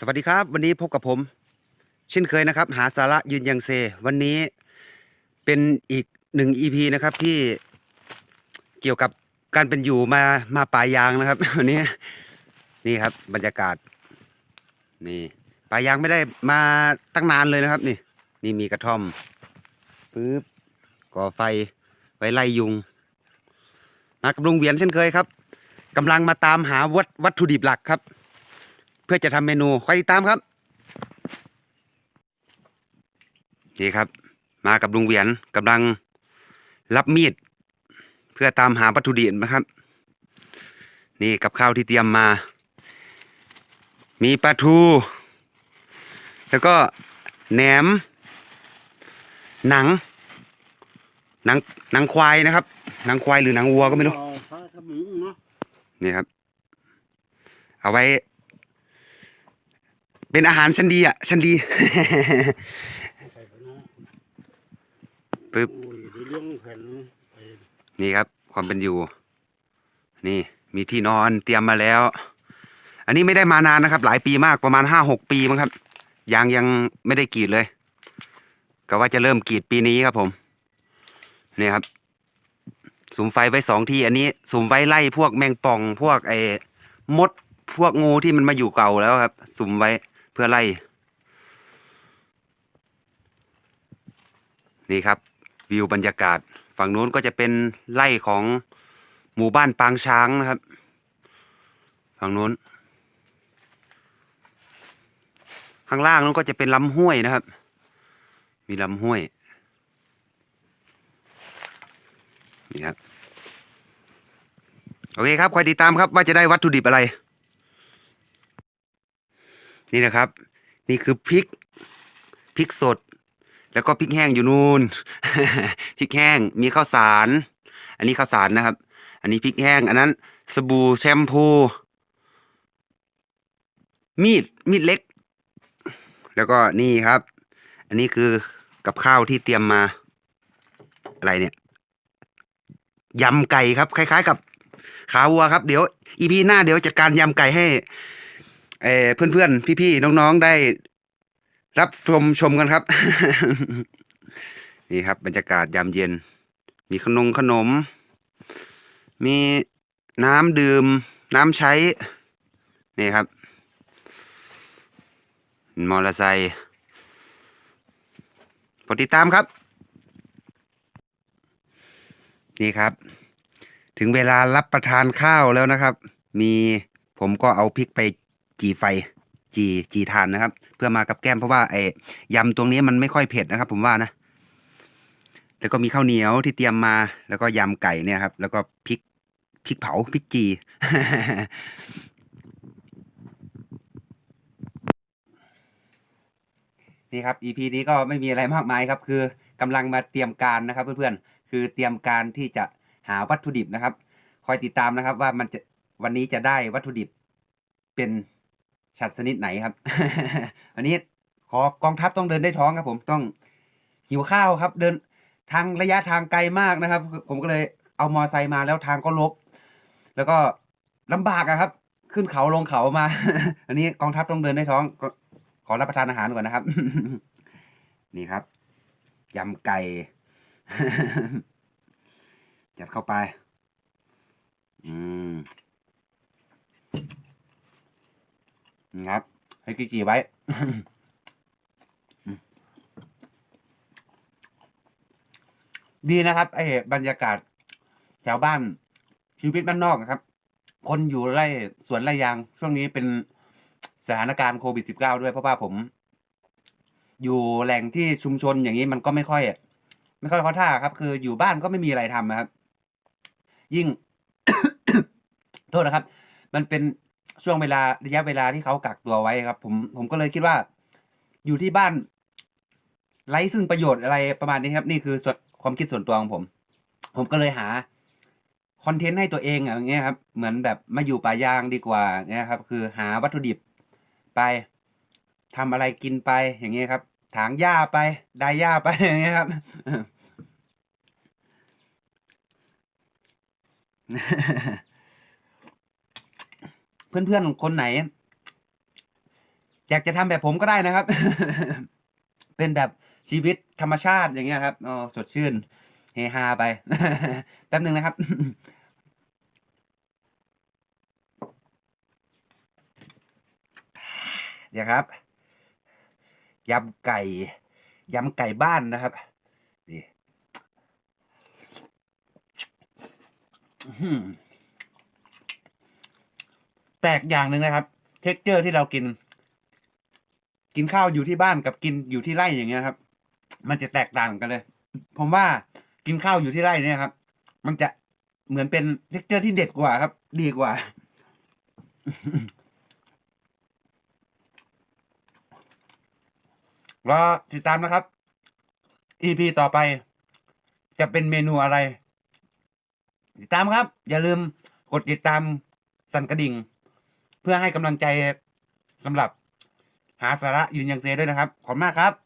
สวัสดีครับ วันนี้พบกับผม เช่นเคยนะครับ หาสาระยืนยังเซ วันนี้เป็นอีกหนึ่งอีพีนะครับที่เกี่ยวกับการเป็นอยู่มามาป่ายางนะครับ วันนี้นี่ครับ บรรยากาศ นี่ป่ายางไม่ได้มาตั้งนานเลยนะครับ นี่ นี่มีกระท่อมปึ๊บก่อไฟไว้ไล่ยุง มากับลุงเวียนเช่นเคยครับกำลังมาตามหาวัตวัตถุดิบหลักครับ เพื่อจะทำเมนูคอยติดตามครับนี่ครับ มากับลุงเวียนกำลังรับมีด เพื่อตามหาวัตถุดิบนะครับ นี่กับข้าวที่เตรียมมา มีปลาทู แล้วก็แหนม หนัง หนังหนังควายนะครับ หนังควายหรือหนังวัวก็ไม่รู้เอาพระขมุงเนาะนี่ครับ เอาไว้ เป็นอาหารชั้นดีอะชั้นดี ปึ๊บ นี่ครับ ความเป็นอยู่ นี่มีที่นอนเตรียมมาแล้ว อันนี้ไม่ได้มานานนะครับ หลายปีมากประมาณห้าหกปีมั้งครับ ยางยังไม่ได้กรีดเลย ก็ว่าจะเริ่มกรีดปีนี้ครับผม นี่ครับสุมไฟไว้สองที่ อันนี้สุมไว้ไล่พวกแมงป่องพวกไอ้มดพวกงูที่มันมาอยู่เก่าแล้วครับ สุมไว้ เพื่อไล่ นี่ครับวิวบรรยากาศ ฝั่งนู้นก็จะเป็นไร่ของหมู่บ้านปางช้างนะครับ ฝั่งนู้น ข้างล่างนู้นก็จะเป็นลำห้วยนะครับ มีลำห้วยนี่ครับโอเคครับคอยติดตามครับว่าจะได้วัตถุดิบอะไร นี่นะครับ นี่คือพริกพริกสด แล้วก็พริกแห้งอยู่นู่นพริกแห้งมีข้าวสาร อันนี้ข้าวสารนะครับ อันนี้พริกแห้ง อันนั้น สบู่แชมพู มีดมีดเล็ก แล้วก็นี่ครับ อันนี้คือกับข้าวที่เตรียมมา อะไรเนี่ยยำไก่ครับ คล้าย ๆ กับขาวัวครับ เดี๋ยวอีพีหน้าเดี๋ยวจัดการยำไก่ให้ เออเพื่อนๆ พี่ๆ น้องๆ ได้รับชมชมกันครับ นี่ครับบรรยากาศยามเย็น มีขนมขนม มีน้ำดื่ม น้ำใช้ นี่ครับ มอเตอร์ไซค์กดติดตามครับ นี่ครับ ถึงเวลารับประทานข้าวแล้วนะครับ มีผมก็เอาพริกไป จีไฟจีจีทานนะครับ เพื่อมากับแก้มเพราะว่าไอ้ยำตรงนี้มันไม่ค่อยเผ็ดนะครับ ผมว่านะ แล้วก็มีข้าวเหนียวที่เตรียมมา แล้วก็ยำไก่เนี่ยครับ แล้วก็พริกพริกเผาพริกจี นี่ครับ EP นี้ก็ไม่มีอะไรมากมายครับ คือกำลังมาเตรียมการนะครับ เพื่อนๆคือเตรียมการที่จะหาวัตถุดิบนะครับ คอยติดตามนะครับ ว่ามันจะวันนี้จะได้วัตถุดิบเป็น ฉัดชนิดไหนครับ อันนี้ขอกองทัพต้องเดินได้ท้องครับ ผมต้องหิวข้าวครับ เดินทางระยะทางไกลมากนะครับ ผมก็เลยเอามอไซค์มาแล้วทางก็ลบ แล้วก็ลำบากอะครับ ขึ้นเขาลงเขามา อันนี้กองทัพต้องเดินได้ท้องก็ขอรับประทานอาหารก่อนนะครับ นี่ครับยำไก่จัดเข้าไป อืม ครับ ให้กี่กี่ไว้ ดีนะครับไอ้บรรยากาศแถวบ้านชีวิตบ้านนอกนะครับ คนอยู่ไร่สวนไร่ยาง ช่วงนี้เป็นสถานการณ์โควิดสิบเก้าด้วยเพราะว่าผม อยู่แหล่งที่ชุมชนอย่างนี้มันก็ไม่ค่อยไม่ค่อยเข้าท่าครับ คืออยู่บ้านก็ไม่มีอะไรทำนะครับ ยิ่ง โทษนะครับ มันเป็น ช่วงเวลาระยะเวลาที่เขากักตัวไว้ครับ ผมผมก็เลยคิดว่า อยู่ที่บ้านไร้ซึ่งประโยชน์อะไรประมาณนี้ครับ นี่คือส่วนความคิดส่วนตัวของผม ผมก็เลยหาคอนเทนต์ให้ตัวเองอย่างเงี้ยครับเหมือนแบบมาอยู่ป่ายางดีกว่าเนี่ยครับ คือหาวัตถุดิบไปทำอะไรกินไปอย่างเงี้ยครับ ถางหญ้าไปได้หญ้าไปอย่างเงี้ยครับ เพื่อนๆคนไหน อยากจะทำแบบผมก็ได้นะครับ เป็นแบบชีวิตธรรมชาติอย่างเงี้ยครับอ๋อสดชื่น เฮฮาไป แป๊บหนึ่งนะครับเดี๋ยวครับยำไก่ยำไก่บ้านนะครับนี่ ปลกอย่างหนึ่งนะครับ เท็กเจอร์ที่เรากิน กินข้าวอยู่ที่บ้านกับกินอยู่ที่ไร่อย่างเงี้ยครับ มันจะแตกต่างกันเลย ผมว่ากินข้าวอยู่ที่ไร่เนี่ยครับ มันจะเหมือนเป็นเท็กเจอร์ที่เด็ดกว่าครับ ดีกว่า รอติดตามนะครับ EP ต่อไป จะเป็นเมนูอะไร ติดตามครับ อย่าลืมกดติดตามสั่นกระดิ่ง เพื่อให้กำลังใจสำหรับหาสาระยืนยังเซด้วยนะครับ ขอบคุณมากครับ